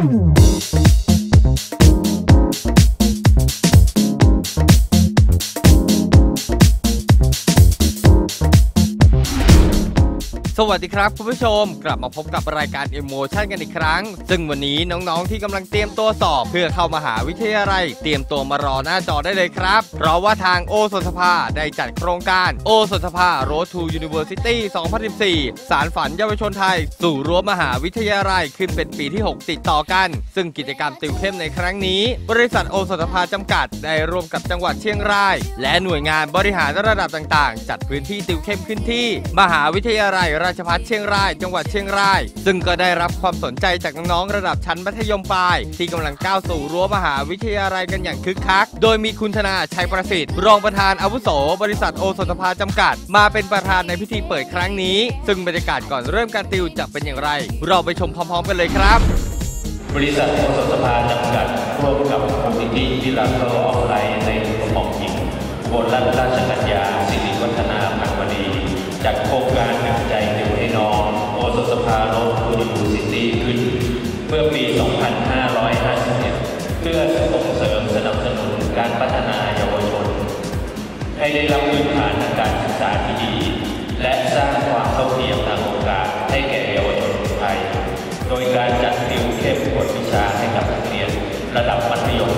Thank you. สวัสดีครับคุณผู้ชม กลับมาพบกับรายการ Emotion กันอีกครั้ง ซึ่งวันนี้น้องๆที่กำลังเตรียมตัวสอบ เพื่อเข้ามหาวิทยาลัย เตรียมตัวมารอหน้าจอได้เลยครับ เพราะว่าทางโอสถสภาได้จัดโครงการโอสถสภา Road to University 2014 สารฝันเยาวชนไทย สู่รั้วมหาวิทยาลัยขึ้นเป็นปีที่ 6 ติดต่อกัน ซึ่งกิจกรรมติวเข้มในครั้งนี้ บริษัทโอสถสภาจำกัดได้ร่วมกับจังหวัดเชียงราย และหน่วยงานบริหารระดับต่างๆ จัดพื้นที่ติวเข้มขึ้นที่ มหาวิทยาลัยราชภัฏเชียงราย จังหวัดเชียงราย ซึ่งก็ได้รับความสนใจจากน้องๆระดับชั้นมัธยมปลาย ที่กำลังก้าวสู่รั้วมหาวิทยาลัยกันอย่างคึกคัก โดยมีคุณธนาชัยประสิทธิ์ รองประธานอาวุโส บริษัทโอสถภาจำกัด มาเป็นประธานในพิธีเปิดครั้งนี้ ซึ่งบรรยากาศก่อนเริ่มการติวจะเป็นอย่างไร เราไปชมพร้อมๆกันเลยครับ บริษัทโอสถภาจำกัดร่วมกับมูลนิธิที่รักโลออนไลน์ในหลวงของหญิงอุบลราชราชกัญญา ได้รับพื้นฐานทางการศึกษาที่ดี และสร้างความเท่าเทียมทางโอกาสให้แก่เยาวชนคนไทย โดยการจัดติวเข้มกวดวิชาให้กับนักเรียนระดับมัธยม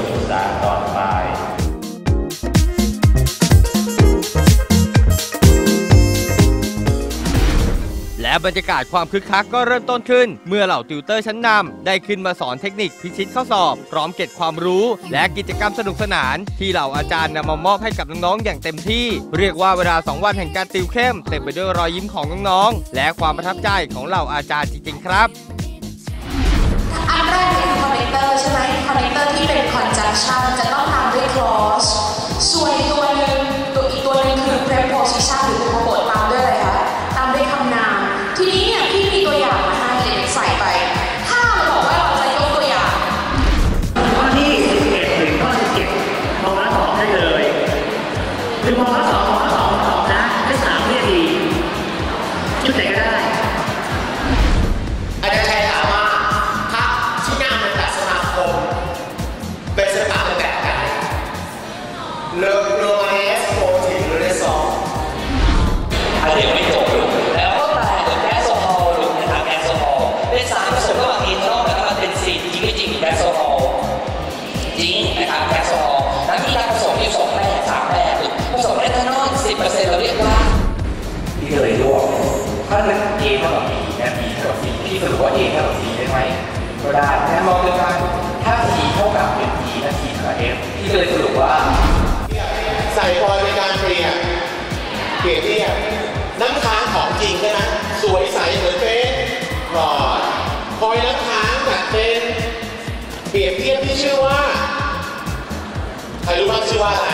และบรรยากาศความคึกคักก็เริ่มต้นขึ้น เมื่อเหล่าติวเตอร์ชั้นนำได้ขึ้นมาสอนเทคนิคพิชิตข้อสอบ พร้อมเก็บความรู้ และกิจกรรมสนุกสนาน ที่เหล่าอาจารย์นำมามอบให้กับน้องๆอย่างเต็มที่ เรียกว่าเวลา 2 วันแห่งการติวเข้มเต็มไปด้วยรอยยิ้มของน้องๆและความประทับใจของเหล่าอาจารย์จริงๆครับอันแรกเป็นคอนเนคเตอร์ใช่ไหมคอนเนคเตอร์ที่เป็น conjunction จะต้อง กอฮอล์แล้วมีการผสมอยู่สองแบบสามแบบผสมเอทานอลสิบเปอร์เซ็นต์เราเรียกว่าพี่ก็เลยรวบถ้าเป็น A เท่ากับ B นะ B เท่ากับ C พี่สรุปว่า A เท่ากับ C ได้ไหมก็ได้นะมองด้วยกันถ้า C เท่ากับเป็น E และ C เท่ากับ F พี่ก็เลยสรุปว่าใส่พลอยในการเปรียบเปรียบเทียบน้ำค้างของจริงใช่ไหมสวยใสเหมือนเป็นหลอดพลอยน้ำค้าง ใครรู้บ้างชื่อว่าอะไร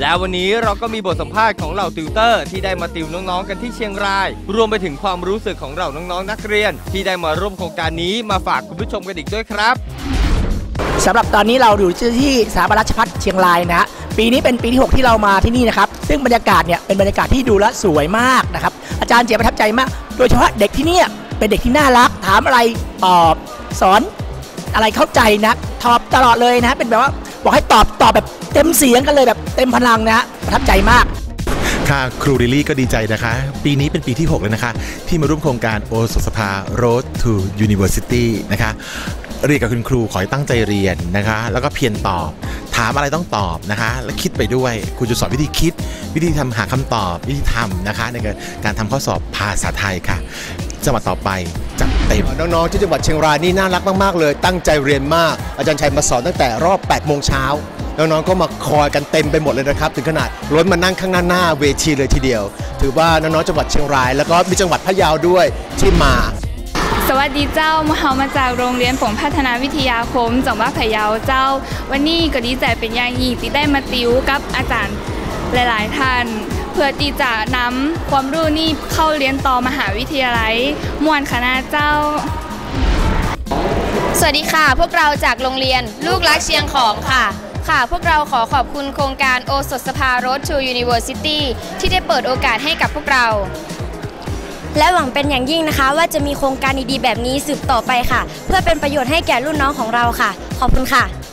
แล้ววันนี้เราก็มีบทสัมภาษณ์ของเหล่าติวเตอร์ ที่ได้มาติวน้องๆกันที่เชียงราย รวมไปถึงความรู้สึกของเหล่าน้องๆนักเรียน ที่ได้มาร่วมโครงการนี้มาฝากคุณผู้ชมกันอีกด้วยครับสำหรับตอนนี้เราอยู่ที่สถาบันราชภัฏเชียงรายนะฮะปีนี้เป็นปีที่ 6 ที่เรามาที่นี่นะครับ ซึ่งบรรยากาศเนี่ยเป็นบรรยากาศที่ดูแลสวยมากนะครับ อาจารย์เจียประทับใจมาก โดยเฉพาะเด็กที่เนี่ยเป็นเด็กที่น่ารัก ถามอะไรตอบสอนอะไรเข้าใจนะตอบตลอดเลยนะ เป็นแบบว่า บอกให้ตอบตอบแบบเต็มเสียงกันเลยแบบเต็มพลังนะฮะประทับใจมากค่ะครูริลลี่ก็ดีใจนะคะ ปีนี้เป็นปีที่6แล้วนะคะ ที่มาร่วมโครงการโอสสภา Road to University นะคะ เรียนกับคุณครูขอให้ตั้งใจเรียนนะคะ แล้วก็เพียรตอบ ถามอะไรต้องตอบนะคะ และคิดไปด้วยครูจะสอนวิธีคิด วิธีทำหาคำตอบวิธีทำนะคะ ในการทำข้อสอบภาษาไทยค่ะ จังหวัดต่อไปจัดเต็มน้องๆที่จังหวัดเชียงรายนี่น่ารักมากๆเลย ตั้งใจเรียนมาก อาจารย์ชัยมาสอนตั้งแต่รอบ 8 โมงเช้าน้องๆก็มาคอยกันเต็มไปหมดเลยนะครับ ถึงขนาดล้นมานั่งข้างหน้าหน้าเวทีเลยทีเดียว ถือว่าน้องๆจังหวัดเชียงราย แล้วก็มีจังหวัดพะเยาด้วยที่มา สวัสดีเจ้ามาเฮามาจากโรงเรียนผมพัฒนาวิทยาคมจังหวัดพะเยาเจ้า วันนี้ก็ดีใจเป็นอย่างยิ่งที่ได้มาติวกับอาจารย์หลาย ๆ ท่าน เพื่อที่จะนำความรู้นี้เข้าเรียนต่อมหาวิทยาลัยมวนคณะเจ้า สวัสดีค่ะ พวกเราจากโรงเรียนลูกรักเชียงของค่ะ ค่ะ พวกเราขอขอบคุณโครงการโอสถสภา Road to University ที่ได้เปิดโอกาสให้กับพวกเรา และหวังเป็นอย่างยิ่งนะคะ ว่าจะมีโครงการดีๆแบบนี้สืบต่อไปค่ะ เพื่อเป็นประโยชน์ให้แก่รุ่นน้องของเราค่ะ ขอบคุณค่ะ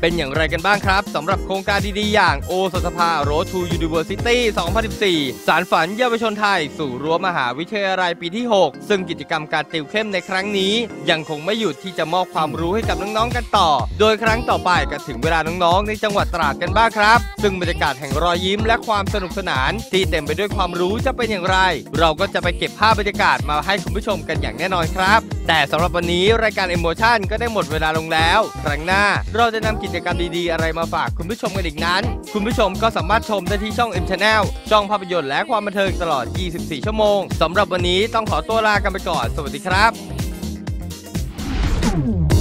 เป็นอย่างไรกันบ้างครับสำหรับโครงการดีๆ อย่างโอสถภา Road to University 2014 สารฝันเยาวชนไทย สู่รั้วมหาวิทยาลัยปีที่ 6 ซึ่งกิจกรรมการติวเข้มในครั้งนี้ ยังคงไม่หยุดที่จะมอบความรู้ให้กับน้องๆกันต่อ โดยครั้งต่อไปก็ถึงเวลาน้องๆ ในจังหวัดตราดกันบ้างครับ ซึ่งบรรยากาศแห่งรอยยิ้มและความสนุกสนาน ที่เต็มไปด้วยความรู้จะเป็นอย่างไร เราก็จะไปเก็บภาพบรรยากาศมาให้คุณผู้ชมกันอย่างแน่นอนครับ แต่สำหรับวันนี้รายการ Emotion ก็ได้หมดเวลาลงแล้ว ครั้งหน้าเราจะนำกิจกรรมดีๆ อะไรมาฝากคุณผู้ชมกันอีกนั้น คุณผู้ชมก็สามารถชมได้ที่ช่อง M Channel ช่องภาพยนตร์และความบันเทิงตลอด 24 ชั่วโมงสำหรับวันนี้ต้องขอตัวลากันไปก่อน สวัสดีครับ